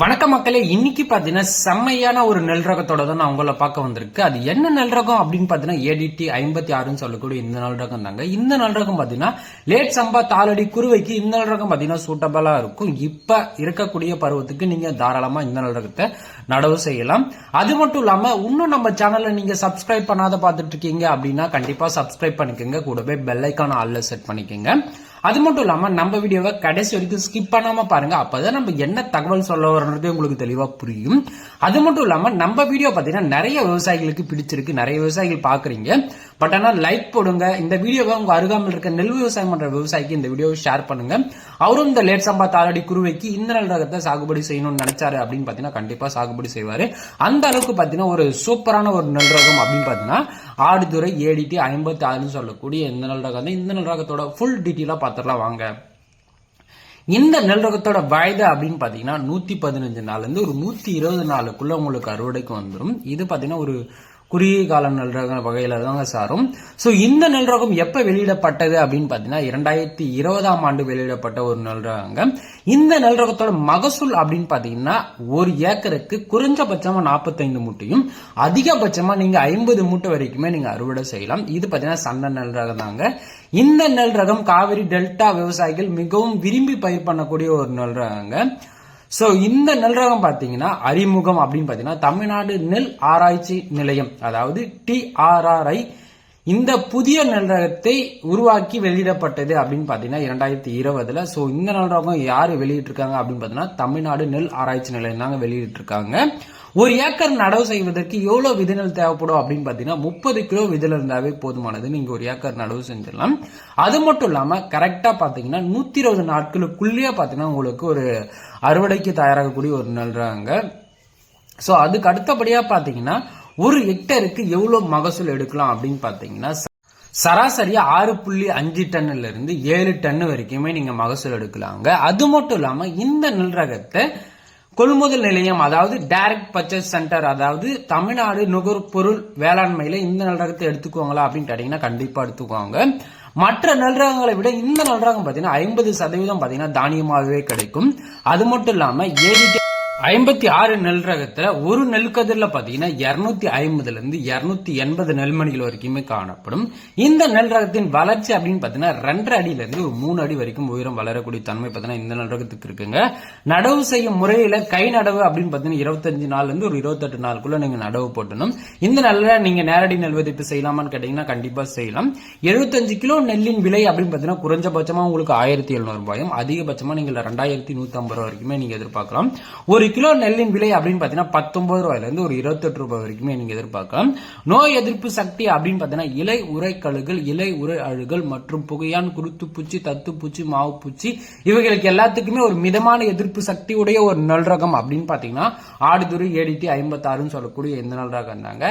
வணக்க மக்களே இன்னைக்கு பாத்தீங்கன்னா செம்மையான ஒரு நெல் ரகத்தோட தான் நான் உங்களை பார்க்க வந்திருக்கு. அது என்ன நெல் ரகம் அப்படின்னு பாத்தீங்கன்னா ஏடிடி ஐம்பத்தி ஆறுன்னு சொல்லக்கூடிய இந்த நெல் ரகம் தாங்க. இந்த நெல் ரகம் பாத்தீங்கன்னா லேட் சம்பா தாளடி குருவைக்கு இந்த நெல் ரகம் பாத்தீங்கன்னா சூட்டபிளா இருக்கும். இப்ப இருக்கக்கூடிய பருவத்துக்கு நீங்க தாராளமா இந்த நெல் ரகத்தை நடவு செய்யலாம். அது மட்டும் இல்லாம இன்னும் நம்ம சேனல்ல நீங்க சப்ஸ்கிரைப் பண்ணாத பார்த்துட்டு இருக்கீங்க அப்படின்னா கண்டிப்பா சப்ஸ்கிரைப் பண்ணிக்கோங்க. கூடவே பெல்லைக்கான ஆளில் செட் பண்ணிக்கோங்க. அது மட்டும் இல்லாமல் நம்ம வீடியோவை கடைசி வரைக்கும் ஸ்கிப் ஆனாமல் பாருங்கள் அப்போ தான் நம்ம என்ன தகவல் சொல்ல வர்றது உங்களுக்கு தெளிவாக புரியும். அது மட்டும் இல்லாமல் நம்ம வீடியோ பார்த்தீங்கன்னா நிறைய விவசாயிகளுக்கு பிடிச்சிருக்கு. நிறைய விவசாயிகள் பார்க்குறீங்க பட் ஆனால் லைக் போடுங்க. இந்த வீடியோவை உங்கள் அருகாமல் இருக்க நெல் விவசாயம் பண்ணுற விவசாயிக்கு இந்த வீடியோவை ஷேர் பண்ணுங்க. அவரும் இந்த லேட் சம்பா தாளடி குருவைக்கு இந்த நல் ரகத்தை சாகுபடி செய்யணும்னு நினைச்சாரு அப்படின்னு பார்த்தீங்கன்னா கண்டிப்பாக சாகுபடி செய்வார். அந்த அளவுக்கு பார்த்தீங்கன்னா ஒரு சூப்பரான ஒரு நல் ரகம் அப்படின்னு பார்த்தீங்கன்னா ஆடுதுறை ஏடிடி ஐம்பத்தி ஆறுன்னு சொல்லக்கூடிய இந்த நல் ரகம் தான். இந்த நல் ரகத்தோட ஃபுல் டீட்டெயிலாக பார்த்துடலாம் வாங்க இந்த நெல் ரகத்தோட வயது அப்படின்னு பாத்தீங்கன்னா நூத்தி பதினஞ்சு நாள்ல இருந்து ஒரு நூத்தி இருபது நாளுக்குள்ள உங்களுக்கு அறுவடைக்கு வந்துடும் இது பாத்தீங்கன்னா ஒரு குறுகிய கால நெல் ரக வகையில தாங்க சாரும். ஸோ இந்த நெல் ரகம் எப்போ வெளியிடப்பட்டது அப்படின்னு பார்த்தீங்கன்னா இரண்டாயிரத்தி இருபதாம் ஆண்டு வெளியிடப்பட்ட ஒரு நெல் ரகங்க இந்த நெல் ரகத்தோட மகசூல் அப்படின்னு பார்த்தீங்கன்னா ஒரு ஏக்கருக்கு குறைஞ்சபட்சமாக நாற்பத்தைந்து மூட்டையும் அதிகபட்சமாக நீங்கள் ஐம்பது மூட்டை வரைக்குமே நீங்கள் அறுவடை செய்யலாம். இது பார்த்தீங்கன்னா சண்டை நெல் ரகம் தாங்க. இந்த நெல் ரகம் காவிரி டெல்டா விவசாயிகள் மிகவும் விரும்பி பயிர் பண்ணக்கூடிய ஒரு நெல் ரகங்க ஸோ இந்த நெல் ரகம் பார்த்தீங்கன்னா அறிமுகம் அப்படின்னு பார்த்தீங்கன்னா தமிழ்நாடு நெல் ஆராய்ச்சி நிலையம் அதாவது டிஆர்ஆர்ஐ இந்த புதிய நெல் ரகத்தை உருவாக்கி வெளியிடப்பட்டது அப்படின்னு பார்த்தீங்கன்னா இரண்டாயிரத்தி இருபதுல. ஸோ இந்த நெல் ரகம் யார் வெளியிட்டிருக்காங்க அப்படின்னு பார்த்தீங்கன்னா தமிழ்நாடு நெல் ஆராய்ச்சி நிலையம் தாங்க வெளியிட்டிருக்காங்க. ஒரு ஏக்கர் நடவு செய்வதற்கு எவ்வளவு விதைநெல் தேவைப்படும் அப்படின்னு பாத்தீங்கன்னா முப்பது கிலோ விதைநெல் இருந்தாவே போதுமானது. நீங்க ஒரு ஏக்கர் நடவு செஞ்சிடலாம். அது மட்டும் இல்லாம கரெக்டா பாத்தீங்கன்னா நூத்தி இருபது நாட்களுக்குள்ளேயே பாத்தீங்கன்னா உங்களுக்கு ஒரு அறுவடைக்கு தயாராகக்கூடிய ஒரு நெல்றாங்க சோ அதுக்கு அடுத்தபடியா பாத்தீங்கன்னா ஒரு ஹெக்டருக்கு எவ்வளவு மகசூல் எடுக்கலாம் அப்படின்னு பார்த்தீங்கன்னா சராசரியா ஆறு புள்ளி அஞ்சு டன்னுல இருந்து ஏழு டன் வரைக்குமே நீங்க மகசூல் எடுக்கலாங்க. அது மட்டும் இல்லாம இந்த நெல் ரகத்தை கொள்முதல் நிலையம் அதாவது டைரக்ட் பர்ச்சேஸ் சென்டர் அதாவது தமிழ்நாடு நுகர்பொருள் வேளாண்மையில இந்த நல்லரகத்தை எடுத்துக்கோங்களா அப்படின்னு கேட்டீங்கன்னா கண்டிப்பா எடுத்துக்குவாங்க மற்ற நல்ரகங்களை விட இந்த நல்லரகம் பாத்தீங்கன்னா ஐம்பது சதவீதம் பாத்தீங்கன்னா தானியமாகவே கிடைக்கும். அது மட்டும் இல்லாம ஏடிடி ஐம்பத்தி ஆறு நெல் ரகத்துல ஒரு நெல்கதிரில் பார்த்தீங்கன்னா பாத்தீங்கன்னா இருநூத்தி ஐம்பதுல இருந்து இருநூத்தி எண்பது நெல்மணிகள் வரைக்குமே காணப்படும். இந்த நெல் ரகத்தின் வளர்ச்சி அப்படின்னு பாத்தீங்கன்னா ரெண்டரை அடியில இருந்து ஒரு மூணு அடி வரைக்கும் உயரம் வளரக்கூடிய தன்மை பார்த்தீங்கன்னா இந்த நெல் ரகத்துக்கு இருக்குங்க. நடவு செய்யும் முறையில கை நடவு அப்படின்னு பாத்தீங்கன்னா இருபத்தஞ்சு நாள்ல இருந்து ஒரு இருபத்தெட்டு நாளுக்குள்ள நீங்க நடவு போட்டணும். இந்த நெல்ல நீங்க நேரடி நெல் விதைப்பு செய்யலாமான்னு கேட்டீங்கன்னா கண்டிப்பா செய்யலாம். எழுபத்தஞ்சு கிலோ நெல்லின் விலை அப்படின்னு பாத்தீங்கன்னா குறைஞ்சபட்சமா உங்களுக்கு ஆயிரத்தி எழுநூறு ரூபாயும் அதிகபட்சமா நீங்க ரெண்டாயிரத்தி நூத்தி ஐம்பது ரூபாய் வரைக்குமே நீங்க எதிர்பார்க்கலாம். ஒரு கிலோ நெல்லின் விலை அப்படின்னு பாத்தீங்கன்னா பத்தொன்பது ரூபாயில இருந்து ஒரு இருபத்தெட்டு ரூபாய் வரைக்குமே நீங்க எதிர்பார்க்கலாம். நோய் எதிர்ப்பு சக்தி அப்படின்னு பாத்தீங்கன்னா இலை உரை இலை உரை அழுகல் மற்றும் புகையான் குருத்துப்பூச்சி தத்துப்பூச்சி மாவுப்பூச்சி இவைகளுக்கு எல்லாத்துக்குமே ஒரு மிதமான எதிர்ப்பு சக்தி உடைய ஒரு நல் ரகம் அப்படின்னு பாத்தீங்கன்னா ஆடுதுறை ஏடிடி ஐம்பத்தாறுன்னு சொல்லக்கூடிய இந்த நல் ரகம் தாங்க.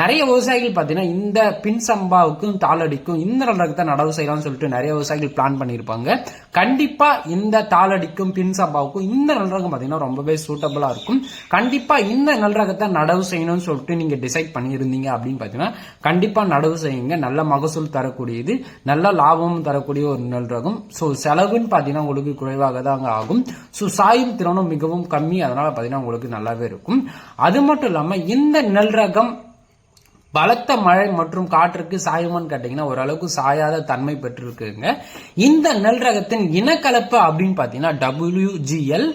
நிறைய விவசாயிகள் பாத்தீங்கன்னா இந்த பின் சம்பாவுக்கும் தாளடிக்கும் இந்த நல் ரகத்தை நடவு செய்யலாம்னு சொல்லிட்டு நிறைய விவசாயிகள் பிளான் பண்ணியிருப்பாங்க. கண்டிப்பா இந்த தாளடிக்கும் பின் சம்பாவுக்கும் இந்த நல் ரகம் பாத்தீங்கன்னா ரொம்பவே சூட்டபுளாக இருக்கும். கண்டிப்பா இந்த நெல் ரகத்தை நடவு செய்யணும்னு சொல்லிட்டு நீங்க டிசைட் பண்ணியிருந்தீங்க அப்படின்னு பார்த்தீங்கன்னா கண்டிப்பாக நடவு செய்யுங்க. நல்ல மகசூல் தரக்கூடியது நல்ல லாபமும் தரக்கூடிய ஒரு நல் ரகம் ஸோ செலவுன்னு பார்த்தீங்கன்னா உங்களுக்கு குறைவாக தான் ஆகும். ஸோ சாயும் திறனும் மிகவும் கம்மி. அதனால் பார்த்தீங்கன்னா உங்களுக்கு நல்லாவே இருக்கும். அது மட்டும் இல்லாமல் இந்த நெல் ரகம் பலத்த மழை மற்றும் காற்றுக்கு சாயுமான்னு கேட்டிங்கன்னா ஓரளவுக்கு சாயாத தன்மை பெற்றிருக்குங்க. இந்த நெல் ரகத்தின் இனக்கலப்பு அப்படின்னு பார்த்தீங்கன்னா டபிள்யூஜிஎல்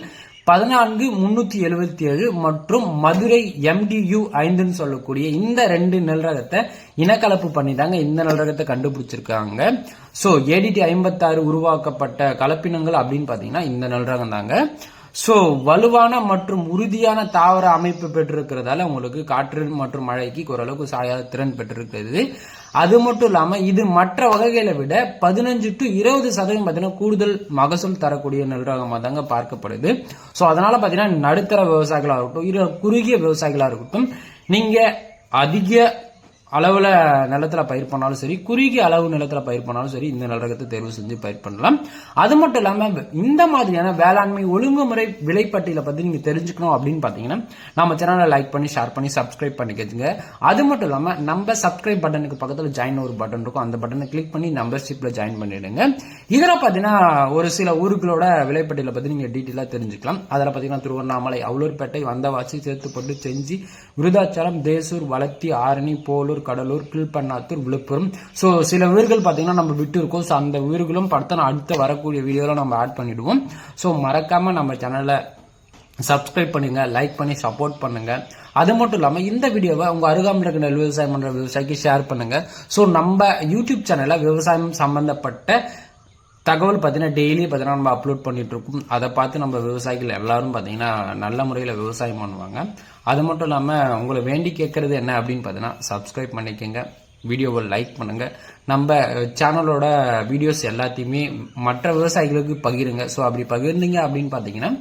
பதினான்கு முன்னூத்தி எழுபத்தி ஏழு மற்றும் மதுரை எம்டியு ஐந்துன்னு சொல்லக்கூடிய இந்த ரெண்டு நெல் ரகத்தை இனக்கலப்பு பண்ணி தாங்க இந்த நெல் ரகத்தை கண்டுபிடிச்சிருக்காங்க சோ ஏடிடி ஐம்பத்தாறு உருவாக்கப்பட்ட கலப்பினங்கள் அப்படின்னு பாத்தீங்கன்னா இந்த நெல் ரகம் தாங்க ஸோ வலுவான மற்றும் உறுதியான தாவர அமைப்பு பெற்றிருக்கிறதால உங்களுக்கு காற்று மற்றும் மழைக்கு ஓரளவுக்கு சாயாத திறன் பெற்றிருக்கிறது. அது மட்டும் இல்லாமல் இது மற்ற வகைகளை விட பதினஞ்சு டு இருபது சதவீதம் பார்த்தீங்கன்னா கூடுதல் மகசூல் தரக்கூடிய நிர்வாகமாக தாங்க பார்க்கப்படுது. ஸோ அதனால பார்த்தீங்கன்னா நடுத்தர விவசாயிகளாக இருக்கட்டும் இரு குறுகிய விவசாயிகளாக இருக்கட்டும் நீங்கள் அதிக அளவில் நிலத்தில் பயிர் பண்ணாலும் சரி குறுகிய அளவு நிலத்தில் பயிர் பண்ணாலும் சரி இந்த நெல் ரகத்தை தேர்வு செஞ்சு பயிர் பண்ணலாம். அது மட்டும் இல்லாமல் இந்த மாதிரியான வேளாண்மை ஒழுங்குமுறை விலைப்பட்டியலை பற்றி நீங்கள் தெரிஞ்சுக்கணும் அப்படின்னு பார்த்தீங்கன்னா நம்ம சேனலை லைக் பண்ணி ஷேர் பண்ணி சப்ஸ்கிரைப் பண்ணிக்கோங்க. அது மட்டும் இல்லாமல் நம்ம சப்ஸ்கிரைப் பட்டனுக்கு பக்கத்தில் ஜாயின் ஒரு பட்டன் இருக்கும். அந்த பட்டனை கிளிக் பண்ணி மெம்பர்ஷிப்பில் ஜாயின் பண்ணிடுங்க. இதில் பார்த்தீங்கன்னா ஒரு சில ஊருகளோட விலைப்பட்டியலை பற்றி நீங்கள் டீட்டெயிலாக தெரிஞ்சுக்கலாம். அதில் பார்த்தீங்கன்னா திருவண்ணாமலை அவுலூர்பேட்டை வந்தவாசி சேத்துப்பட்டு செஞ்சி விருதாச்சலம் தேசூர் வளத்தி ஆரணி போலூர் கடலூர் கீழ்பண்ணாத்தூர் விழுப்புரம். ஸோ சில ஊர்கள் பார்த்தீங்கன்னா நம்ம விட்டு இருக்கோம் ஸோ அந்த ஊர்களும் படத்தை அடுத்து வரக்கூடிய வீடியோவில் நம்ம ஆட் பண்ணிவிடுவோம் ஸோ மறக்காமல் நம்ம சேனலை சப்ஸ்கிரைப் பண்ணுங்க லைக் பண்ணி சப்போர்ட் பண்ணுங்கள் அது மட்டும் இல்லாமல் இந்த வீடியோவை உங்கள் அருகாமல் இருக்கிற நெல் விவசாயம் பண்ணுற விவசாயிக்கு ஷேர் பண்ணுங்க. ஸோ நம்ம யூடியூப் சேனலில் விவசாயம் சம்மந்தப்பட்ட தகவல் பார்த்தீங்கன்னா டெய்லி பார்த்தீங்கன்னா நம்ம அப்லோட் பண்ணிகிட்ருக்கோம் அதை பார்த்து நம்ம விவசாயிகள் எல்லாரும் பார்த்தீங்கன்னா நல்ல முறையில் விவசாயம் பண்ணுவாங்க. அது மட்டும் இல்லாமல் உங்களை வேண்டி கேட்குறது என்ன அப்படின்னு பார்த்தீங்கன்னா சப்ஸ்கிரைப் பண்ணிக்கோங்க. வீடியோவை லைக் பண்ணுங்கள் நம்ம சேனலோட வீடியோஸ் எல்லாத்தையுமே மற்ற விவசாயிகளுக்கு பகிருங்க. ஸோ அப்படி பகிர்ந்தீங்க அப்படின்னு பார்த்தீங்கன்னா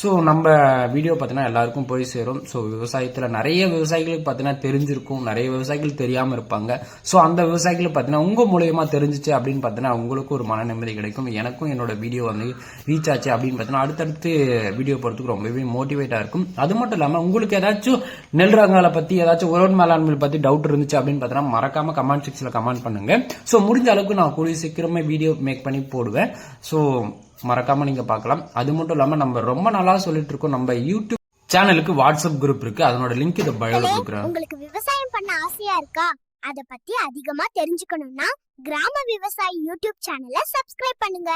ஸோ நம்ம வீடியோ பார்த்தீங்கன்னா எல்லாருக்கும் போய் சேரும். ஸோ விவசாயத்தில் நிறைய விவசாயிகளுக்கு பார்த்தீங்கன்னா தெரிஞ்சிருக்கும். நிறைய விவசாயிகள் தெரியாமல் இருப்பாங்க. ஸோ அந்த விவசாயிகளுக்கு பார்த்தீங்கன்னா உங்கள் மூலயமா தெரிஞ்சிச்சு அப்படின்னு பார்த்தீங்கன்னா உங்களுக்கும் ஒரு மன நிம்மதி கிடைக்கும். எனக்கும் என்னோட வீடியோ வந்து ரீச் ஆச்சு அப்படின்னு பார்த்தீங்கன்னா அடுத்தடுத்து வீடியோ போகிறதுக்கு ரொம்பவே மோட்டிவேட்டாக இருக்கும். அது மட்டும் இல்லாமல் உங்களுக்கு ஏதாச்சும் நெல் ரகங்களை பற்றி ஏதாச்சும் உழவன் மேலாண்மை பற்றி டவுட் இருந்துச்சு அப்படின்னு பார்த்தீங்கன்னா மறக்காமல் கமெண்ட் செக்ஷனில் கமெண்ட் பண்ணுங்கள் ஸோ முடிஞ்ச அளவுக்கு நான் கூடிய சீக்கிரமே வீடியோ மேக் பண்ணி போடுவேன். ஸோ மறக்காம நீங்க பார்க்கலாம். அது மட்டும் இல்லாம நம்ம ரொம்ப நாளா சொல்லிட்டு இருக்கோம் நம்ம யூடியூப் சேனலுக்கு வாட்ஸ்அப் குரூப் இருக்கு. அதனோட லிங்க் இந்த பயோல கொடுக்குறேன். உங்களுக்கு விவசாயம் பண்ண ஆசையா இருக்கா? அத பத்தி அதிகமா தெரிஞ்சுக்கணும்னா கிராம விவசாயி யூடியூப் சேனலை சப்ஸ்கிரைப் பண்ணுங்க.